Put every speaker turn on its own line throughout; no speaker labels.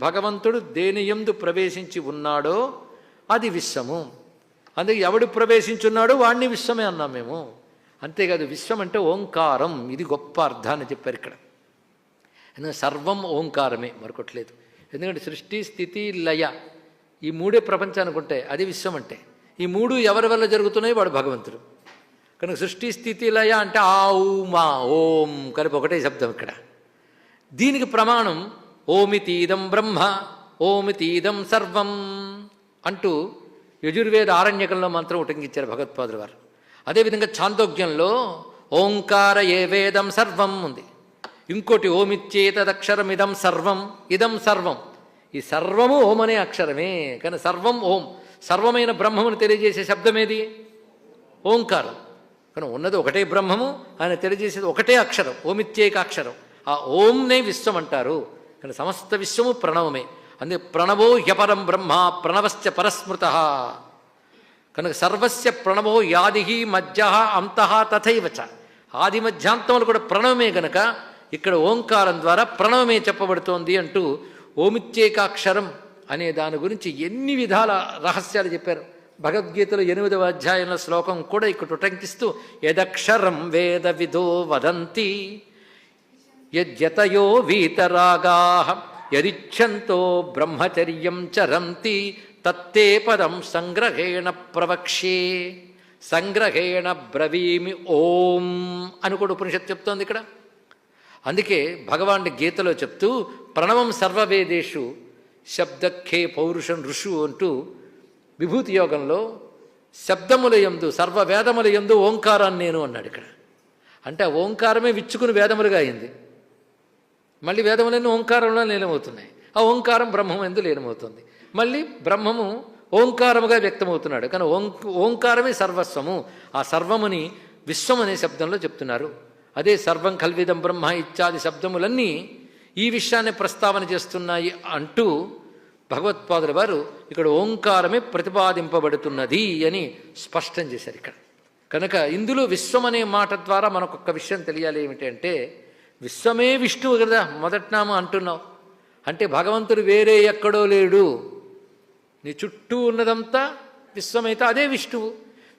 భగవంతుడు దేని ఎందు ప్రవేశించి ఉన్నాడో అది విశ్వము. అందుకే ఎవడు ప్రవేశించున్నాడో వాడిని విశ్వమే అన్నాం మేము. అంతేకాదు విశ్వం అంటే ఓంకారం. ఇది గొప్ప అర్థాన్ని చెప్పారు ఇక్కడ. ఎందుకంటే సర్వం ఓంకారమే మరొకట్లేదు. ఎందుకంటే సృష్టి స్థితి లయ ఈ మూడే ప్రపంచానికి ఉంటాయి. అది విశ్వం అంటే. ఈ మూడు ఎవరి వల్ల జరుగుతున్నాయి వాడు భగవంతుడు. కనుక సృష్టి స్థితి లయ అంటే ఆ ఊ మా ఓం కలిపి ఒకటే శబ్దం ఇక్కడ. దీనికి ప్రమాణం ఓమితీదం బ్రహ్మ ఓమితీదం సర్వం అంటూ యజుర్వేద ఆరణ్యకంలో మంత్రం ఉటంకించారు భగవత్పాదుల వారు అదేవిధంగా ఛాందోగ్యంలో ఓంకార ఏ వేదం సర్వం ఉంది. ఇంకోటి ఓమిచ్చేతదక్షరం ఇదం సర్వం ఇదం సర్వం. ఈ సర్వము ఓం అనే అక్షరమే కానీ సర్వం ఓం. సర్వమైన బ్రహ్మమును తెలియజేసే శబ్దమేది? ఓంకారం. కానీ ఉన్నది ఒకటే బ్రహ్మము ఆయన తెలియజేసేది ఒకటే అక్షరం ఓమిత్యేక అక్షరం. ఆ ఓంనే విశ్వం అంటారు. కానీ సమస్త విశ్వము ప్రణవమే. అందుకే ప్రణవో హ్యపరం బ్రహ్మ ప్రణవశ్చ పరస్మృత. కనుక సర్వస్య ప్రణవో యాది మధ్య అంత తథైవచ ఆది మధ్యాంతములు కూడా ప్రణవమే గనక ఇక్కడ ఓంకారం ద్వారా ప్రణవమే చెప్పబడుతోంది అంటూ ఓమిత్యేకాక్షరం అనే దాని గురించి ఎన్ని విధాల రహస్యాలు చెప్పారు. భగవద్గీతలో ఎనిమిదవ అధ్యాయంలో శ్లోకం కూడా ఇక్కడ ఉటంకిస్తూ యదక్షరం వేద విదో వదంతి. యజ్జతయో వీతరాగా యదిచ్ఛంతో బ్రహ్మచర్యం చరంతి తత్తే పదం సంగ్రహేణ ప్రవక్ష్యే. సంగ్రహేణ బ్రవీమి ఓం అని కూడా ఉపనిషత్తు చెప్తోంది ఇక్కడ. అందుకే భగవానుడి గీతలో చెప్తూ ప్రణవం సర్వవేదేషు శబ్దఖే పౌరుషం ఋషు అంటూ విభూతి యోగంలో శబ్దముల ఎందు సర్వవేదముల ఎందు ఓంకారాన్ని నేను అన్నాడు ఇక్కడ. అంటే ఓంకారమే విచ్చుకుని వేదములుగా అయింది. మళ్ళీ వేదములన్నీ ఓంకారంలో లీనమవుతున్నాయి. ఆ ఓంకారం బ్రహ్మం ఎందు లీనమవుతుంది. మళ్ళీ బ్రహ్మము ఓంకారముగా వ్యక్తమవుతున్నాడు. కానీ ఓం ఓంకారమే సర్వస్వము. ఆ సర్వముని విశ్వం అనే శబ్దంలో చెప్తున్నారు. అదే సర్వం కల్విదం బ్రహ్మ ఇత్యాది శబ్దములన్నీ ఈ విషయాన్ని ప్రస్తావన చేస్తున్నాయి అంటూ భగవత్పాదుల వారు ఇక్కడ ఓంకారమే ప్రతిపాదింపబడుతున్నది అని స్పష్టం చేశారు ఇక్కడ. కనుక ఇందులో విశ్వం అనే మాట ద్వారా మనకొక విషయం తెలియాలి ఏమిటంటే విశ్వమే విష్ణువు కదా మొదట్నామం అంటున్నావు. అంటే భగవంతుడు వేరే ఎక్కడో లేడు. నీ చుట్టూ ఉన్నదంతా విశ్వమైతే అదే విష్ణువు.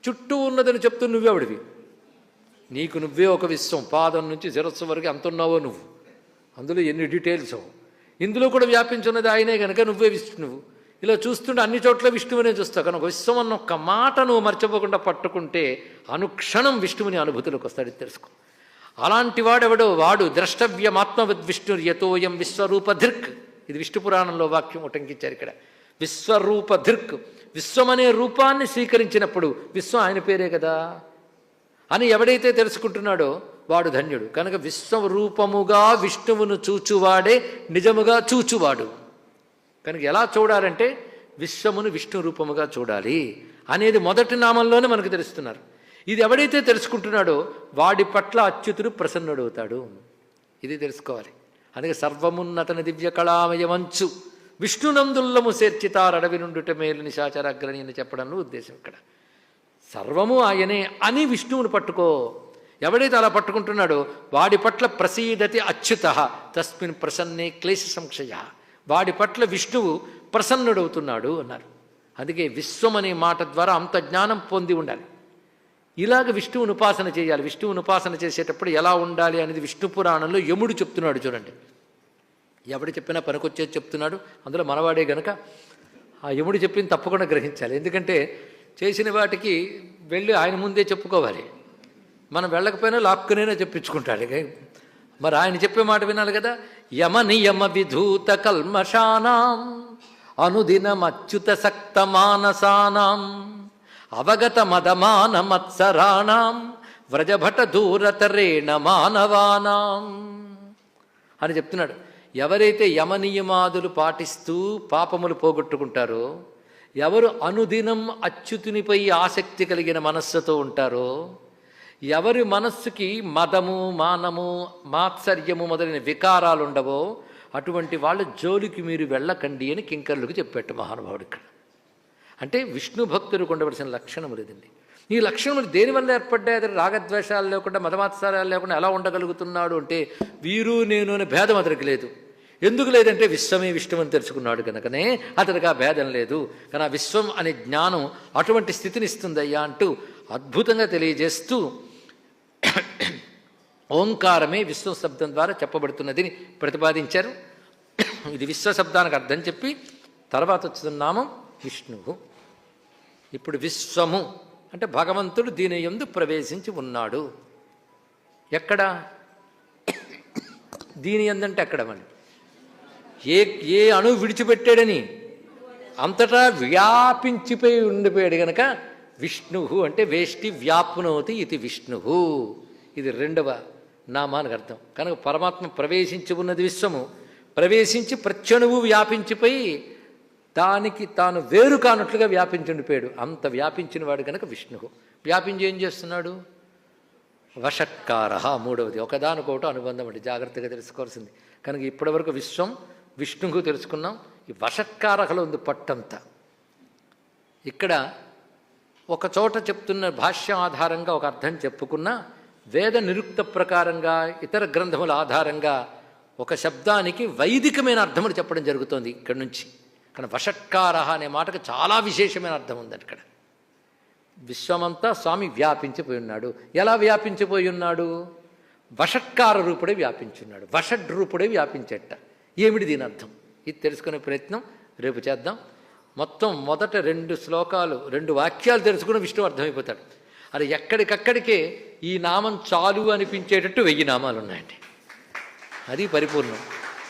చుట్టూ ఉన్నదని చెప్తూ నువ్వెవడివి నీకు నువ్వే ఒక విశ్వం. పాదం నుంచి శిరస్సు వరకు ఎంత ఉన్నావో నువ్వు. అందులో ఎన్ని డీటెయిల్స్? ఇందులో కూడా వ్యాపించున్నది ఆయనే కనుక నువ్వే విష్ణువు. ఇలా చూస్తుంటే అన్ని చోట్ల విష్ణువునే చూస్తావు. కనుక విశ్వం అన్న ఒక్క మాట నువ్వు మర్చిపోకుండా పట్టుకుంటే అనుక్షణం విష్ణువుని అనుభూతిలోకి వస్తాడు తెలుసుకో. అలాంటి వాడెవడో వాడు ద్రష్టవ్యమాత్మవద్ విష్ణుర్యతోయం విశ్వరూప ధిర్క్ ఇది విష్ణు పురాణంలో వాక్యం ఉటంకించారు ఇక్కడ. విశ్వరూప ధిర్క్ విశ్వం అనే రూపాన్ని స్వీకరించినప్పుడు విశ్వం ఆయన పేరే కదా? అని ఎవడైతే తెలుసుకుంటున్నాడో వాడు ధన్యుడు. కనుక విశ్వరూపముగా విష్ణువును చూచువాడే నిజముగా చూచువాడు. కనుక ఎలా చూడాలంటే విశ్వమును విష్ణు రూపముగా చూడాలి అనేది మొదటి నామంలోనే మనకు తెలుస్తున్నారు. ఇది ఎవడైతే తెలుసుకుంటున్నాడో వాడి పట్ల అచ్యుతుడు ప్రసన్నుడవుతాడు. ఇది తెలుసుకోవాలి. అందుకే సర్వమున్నతన దివ్య కళామయమంచు విష్ణునందుల్లము చేర్చితారడవి నుండుట మేలు నిశాచరాగ్రణి అని చెప్పడంలో ఉద్దేశం ఇక్కడ. సర్వము ఆయనే అని విష్ణువుని పట్టుకో. ఎవడైతే అలా పట్టుకుంటున్నాడో వాడి పట్ల ప్రసీదతి అచ్యుత తస్మిన్ ప్రసన్నే క్లేశ సంక్షయ వాడి పట్ల విష్ణువు ప్రసన్నుడవుతున్నాడు అన్నారు. అందుకే విశ్వం అనే మాట ద్వారా అంత జ్ఞానం పొంది ఉండాలి. ఇలాగ విష్ణువుని ఉపాసన చేయాలి. విష్ణువుని ఉపాసన చేసేటప్పుడు ఎలా ఉండాలి అనేది విష్ణు పురాణంలో యముడు చెప్తున్నాడు చూడండి. ఎవడు చెప్పినా పనికొచ్చేది చెప్తున్నాడు. అందులో మనవాడే గనక ఆ యముడు చెప్పింది తప్పకుండా గ్రహించాలి. ఎందుకంటే చేసిన వాటికి వెళ్ళి ఆయన ముందే చెప్పుకోవాలి. మనం వెళ్ళకపోయినా లాక్కునైనా చెప్పించుకుంటాడు. మరి ఆయన చెప్పే మాట వినాలి కదా? యమ నియమ విధూత కల్మషానాం అనుదినమచ్యుత సక్త మానసానాం. అవగత మదమాన మత్సరాణం వ్రజభట దూరతరేణ మానవానాం అని చెప్తున్నాడు. ఎవరైతే యమనియమాదులు పాటిస్తూ పాపములు పోగొట్టుకుంటారో ఎవరు అనుదినం అచ్యుతునిపై ఆసక్తి కలిగిన మనస్సుతో ఉంటారో ఎవరి మనస్సుకి మదము మానము మాత్సర్యము మొదలైన వికారాలు ఉండవో అటువంటి వాళ్ళ జోలికి మీరు వెళ్ళకండి అని కింకర్లకు చెప్పాడు మహానుభావుడు ఇక్కడ. అంటే విష్ణు భక్తులు ఉండవలసిన లక్షణములు ఇదండి ఈ లక్షణములు దేనివల్ల ఏర్పడ్డాయి? అతను రాగద్వేషాలు లేకుండా మతమాత్సారాలు లేకుండా ఎలా ఉండగలుగుతున్నాడు అంటే వీరు నేను అనే భేదం అతనికి లేదు. ఎందుకు లేదంటే విశ్వమే విష్ణువు అని తెలుసుకున్నాడు కనుకనే అతనికి ఆ భేదం లేదు. కానీ ఆ విశ్వం అనే జ్ఞానం అటువంటి స్థితిని ఇస్తుందయ్యా అంటూ అద్భుతంగా తెలియజేస్తూ ఓంకారమే విశ్వం శబ్దం ద్వారా చెప్పబడుతున్నది ప్రతిపాదించారు. ఇది విశ్వ శబ్దానికి అర్థం చెప్పి తర్వాత వచ్చిన నామం విష్ణువు. ఇప్పుడు విశ్వము అంటే భగవంతుడు దీని యందు ప్రవేశించి ఉన్నాడు. ఎక్కడ? దీని ఎందంటే ఎక్కడ మళ్ళీ ఏ ఏ అణువు విడిచిపెట్టాడని? అంతటా వ్యాపించిపోయి ఉండిపోయాడు గనక విష్ణువు అంటే వేష్టి వ్యాప్నోతి ఇది విష్ణువు. ఇది రెండవ నామానికి అర్థం. కనుక పరమాత్మ ప్రవేశించి ఉన్నది విశ్వము. ప్రవేశించి ప్రత్యణువు వ్యాపించిపోయి దానికి తాను వేరు కానట్లుగా వ్యాపించిండిపోయాడు అంత వ్యాపించిన వాడు కనుక విష్ణువు. వ్యాపించి ఏం చేస్తున్నాడు? వషట్కార మూడవది. ఒకదానికొకటి అనుబంధం అండి. జాగ్రత్తగా తెలుసుకోవాల్సింది. కనుక ఇప్పటివరకు విశ్వం విష్ణువు తెలుసుకున్నాం. ఈ వషట్కారకలో ఉంది పట్టంతా. ఇక్కడ ఒక చోట చెప్తున్న భాష్యం ఆధారంగా ఒక అర్థం చెప్పుకున్నా వేద నిరుక్త ప్రకారంగా ఇతర గ్రంథముల ఆధారంగా ఒక శబ్దానికి వైదికమైన అర్థములు చెప్పడం జరుగుతోంది ఇక్కడి నుంచి. కానీ వషట్కార అనే మాటకు చాలా విశేషమైన అర్థం ఉంది అక్కడ. విశ్వమంతా స్వామి వ్యాపించిపోయి ఉన్నాడు ఎలా వ్యాపించిపోయి ఉన్నాడు వషట్కార రూపుడే వ్యాపించున్నాడు. వషడ్ రూపుడే వ్యాపించట. ఏమిటి దీని అర్థం? ఇది తెలుసుకునే ప్రయత్నం. రేపు చేద్దాం. మొత్తం మొదట రెండు శ్లోకాలు రెండు వాక్యాలు తెలుసుకుని విష్ణు అర్థమైపోతాడు. అది ఎక్కడికక్కడికే ఈ నామం చాలు అనిపించేటట్టు వెయ్యి నామాలు ఉన్నాయండి అది పరిపూర్ణం.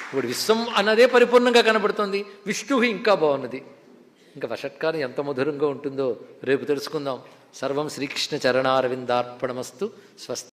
ఇప్పుడు విశ్వం అన్నదే పరిపూర్ణంగా కనబడుతుంది. విష్ణువు ఇంకా బాగున్నది. ఇంకా వషట్కాలం ఎంత మధురంగా ఉంటుందో రేపు తెలుసుకుందాం. సర్వం శ్రీకృష్ణ చరణారవిందార్పణమస్తు స్వస్తి